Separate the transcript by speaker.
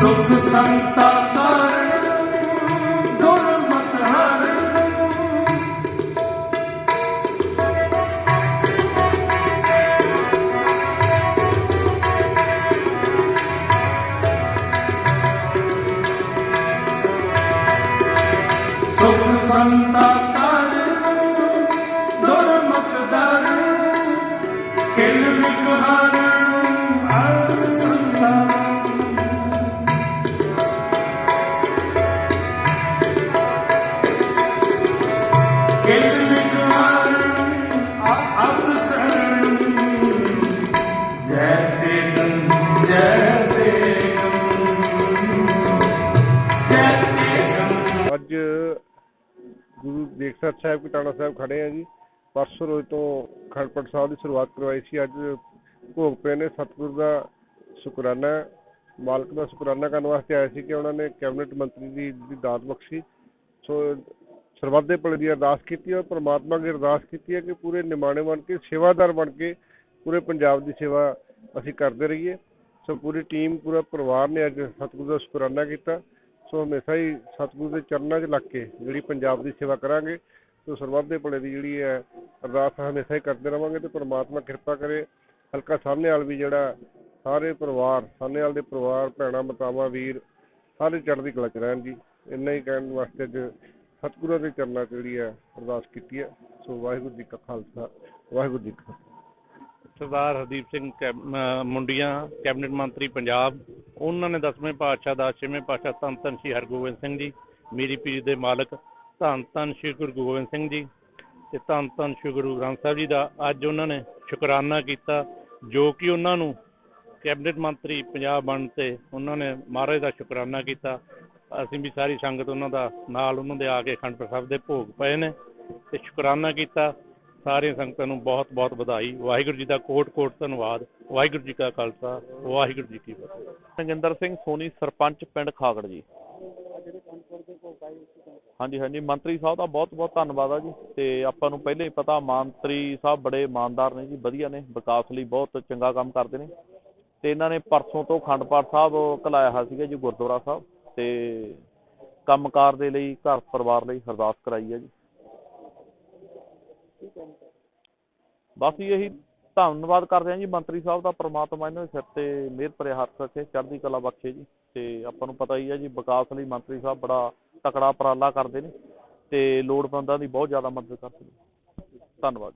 Speaker 1: ਸੁਖ ਸੰਤਾ ਕਰਨ ਦੁਰਮਤ ਹਰਨ ਸੁਖ ਸੰਤਾ
Speaker 2: ਅੱਜ ਗੁਰੂ ਦੇਖਸਰ ਸਾਹਿਬ ਕਟਾਣਾ ਸਾਹਿਬ ਖੜੇ ਆ ਜੀ। ਪਰਸੋਂ ਰੋਜ਼ ਤੋਂ ਅਖੰਡ ਸਾਹਿਬ ਦੀ ਸ਼ੁਰੂਆਤ ਕਰਵਾਈ ਸੀ। ਅੱਜ ਭੋਗ ਪਏ ਨੇ। ਸਤਿਗੁਰ ਦਾ ਸ਼ੁਕਰਾਨਾ, ਮਾਲਕ ਦਾ ਸ਼ੁਕਰਾਨਾ ਕਰਨ ਵਾਸਤੇ ਆਏ ਸੀ ਕਿ ਉਹਨਾਂ ਨੇ ਕੈਬਨਿਟ ਮੰਤਰੀ ਦੀ ਦਾਤ ਬਖਸ਼ੀ। ਸੋ ਸਰਬੱਤ ਦੇ ਭਲੇ ਦੀ ਅਰਦਾਸ ਕੀਤੀ ਔਰ ਪ੍ਰਮਾਤਮਾ ਅੱਗੇ ਅਰਦਾਸ ਕੀਤੀ ਹੈ ਕਿ ਪੂਰੇ ਨਿਮਾਣੇ ਬਣ ਕੇ, ਸੇਵਾਦਾਰ ਬਣ ਕੇ ਪੂਰੇ ਪੰਜਾਬ ਦੀ ਸੇਵਾ ਅਸੀਂ ਕਰਦੇ ਰਹੀਏ। ਸੋ ਪੂਰੀ ਟੀਮ, ਪੂਰਾ ਪਰਿਵਾਰ ਨੇ ਅੱਜ ਸਤਿਗੁਰੂ ਦਾ ਸ਼ੁਕਰਾਨਾ ਕੀਤਾ। ਸੋ ਹਮੇਸ਼ਾ ਹੀ ਸਤਿਗੁਰੂ ਦੇ ਚਰਨਾਂ 'ਚ ਲੱਗ ਕੇ ਜਿਹੜੀ ਪੰਜਾਬ ਦੀ ਸੇਵਾ ਕਰਾਂਗੇ, ਸੋ ਸਰਬੱਤ ਦੇ ਭਲੇ ਦੀ ਜਿਹੜੀ ਹੈ ਅਰਦਾਸ ਹਮੇਸ਼ਾ ਹੀ ਕਰਦੇ ਰਵਾਂਗੇ ਤੇ ਪ੍ਰਮਾਤਮਾ ਕਿਰਪਾ ਕਰੇ। ਹਲਕਾ ਸਾਹਮਣੇ ਵਾਲ ਵੀ ਜਿਹੜਾ ਸਾਰੇ ਪਰਿਵਾਰ ਸਾਹਮਣੇ ਵਾਲ ਦੇ ਪਰਿਵਾਰ, ਭੈਣਾਂ, ਮਾਤਾਵਾਂ, ਵੀਰ ਸਾਰੇ ਚੜ੍ਹਦੀ ਕਲਾ 'ਚ ਰਹਿਣ ਜੀ। ਇੰਨਾ ਹੀ ਕਹਿਣ ਵਾਸਤੇ ਅੱਜ ਸਤਿਗੁਰਾਂ ਦੇ ਚਰਨਾਂ 'ਚ ਜਿਹੜੀ ਹੈ ਅਰਦਾਸ ਕੀਤੀ ਹੈ। ਸੋ ਵਾਹਿਗੁਰੂ ਜੀ ਕਾ ਖਾਲਸਾ, ਵਾਹਿਗੁਰੂ ਜੀ ਕੀ
Speaker 3: ਸਰਦਾਰ ਹਰਦੀਪ ਸਿੰਘ ਮੁੰਡੀਆਂ, ਕੈਬਨਿਟ ਮੰਤਰੀ ਪੰਜਾਬ, ਉਹਨਾਂ ਨੇ ਦਸਵੇਂ ਪਾਤਸ਼ਾਹ ਦਾ ਛੇਵੇਂ ਪਾਤਸ਼ਾਹ ਧੰਨ ਧੰਨ ਸ਼੍ਰੀ ਹਰਗੋਬਿੰਦ ਸਿੰਘ ਜੀ, ਮੇਰੀ ਪੀਰ ਦੇ ਮਾਲਕ, ਧੰਨ ਧੰਨ ਸ਼੍ਰੀ ਗੁਰੂ ਗੋਬਿੰਦ ਸਿੰਘ ਜੀ ਤੇ ਧੰਨ ਧੰਨ ਸ਼੍ਰੀ ਗੁਰੂ ਗ੍ਰੰਥ ਸਾਹਿਬ ਜੀ ਦਾ ਅੱਜ ਉਹਨਾਂ ਨੇ ਸ਼ੁਕਰਾਨਾ ਕੀਤਾ, ਜੋ ਕਿ ਉਹਨਾਂ ਨੂੰ ਕੈਬਨਿਟ ਮੰਤਰੀ ਪੰਜਾਬ ਬਣ ਤੇ ਉਹਨਾਂ ਨੇ ਮਹਾਰਾਜ ਦਾ ਸ਼ੁਕਰਾਨਾ ਕੀਤਾ। ਅਸੀਂ ਵੀ ਸਾਰੀ ਸੰਗਤ ਉਹਨਾਂ ਦਾ ਨਾਲ ਉਹਨਾਂ ਦੇ ਆ ਕੇ ਅਖੰਡ ਪਾਠ ਸਾਹਿਬ ਦੇ ਭੋਗ ਪਏ ਨੇ ਤੇ ਸ਼ੁਕਰਾਨਾ ਕੀਤਾ। ਸਾਰੀਆਂ ਸੰਗਤਾਂ ਨੂੰ ਬਹੁਤ ਬਹੁਤ ਵਧਾਈ। ਵਾਹਿਗੁਰੂ ਜੀ ਦਾ ਕੋਟ ਕੋਟ ਧੰਨਵਾਦ। ਵਾਹਿਗੁਰੂ ਜੀ ਕਾ ਖਾਲਸਾ। ਵਾਹਿਗੁਰੂ ਜੀ ਕੀ ਫਤਿਹ।
Speaker 4: ਨਗਿੰਦਰ ਸਿੰਘ ਸੋਨੀ, ਸਰਪੰਚ ਪਿੰਡ ਖਾਗੜ ਜੀ। ਹਾਂਜੀ ਹਾਂਜੀ। ਮੰਤਰੀ ਸਾਹਿਬ ਦਾ ਬਹੁਤ ਬਹੁਤ ਧੰਨਵਾਦ ਆ ਜੀ। ਤੇ ਆਪਾਂ ਨੂੰ ਪਹਿਲੇ ਹੀ ਪਤਾ, ਮੰਤਰੀ ਸਾਹਿਬ ਬੜੇ ਇਮਾਨਦਾਰ ਨੇ ਜੀ, ਵਧੀਆ ਨੇ, ਵਿਕਾਸ ਲਈ ਬਹੁਤ ਚੰਗਾ ਕੰਮ ਕਰਦੇ ਨੇ। ਤੇ ਇਹਨਾਂ ਨੇ ਪਰਸੋਂ ਤੋਂ ਅਖੰਡ ਪਾਠ ਸਾਹਿਬ ਕਲਾਇਆ ਹੋਇਆ ਸੀਗਾ ਜੀ, ਗੁਰਦੁਆਰਾ ਸਾਹਿਬ। ਤੇ ਕੰਮਕਾਰ ਦੇ ਲਈ, ਘਰ ਪਰਿਵਾਰ ਲਈ ਅਰਦਾਸ ਕਰਾਈ ਹੈ ਜੀ। ਬਸ ਇਹੀ ਧੰਨਵਾਦ ਕਰਦੇ ਹਾਂ ਜੀ, ਮੰਤਰੀ ਸਾਹਿਬ ਦਾ ਪ੍ਰਮਾਤਮਾ ਇਹਨਾਂ ਦੇ ਸਿਰ ਤੇ ਮਿਹਰ ਭਰੇ ਹੱਥ ਰੱਖੇ, ਚੜ੍ਹਦੀ ਕਲਾ ਬਖਸ਼ੇ ਜੀ। ਤੇ ਆਪਾਂ ਨੂੰ ਪਤਾ ਹੀ ਹੈ ਜੀ, ਵਿਕਾਸ ਲਈ ਮੰਤਰੀ ਸਾਹਿਬ ਬੜਾ ਤਕੜਾ ਉਪਰਾਲਾ ਕਰਦੇ ਨੇ ਤੇ ਲੋੜਵੰਦਾਂ ਦੀ ਬਹੁਤ ਜ਼ਿਆਦਾ ਮਦਦ ਕਰਦੇ ਨੇ। ਧੰਨਵਾਦ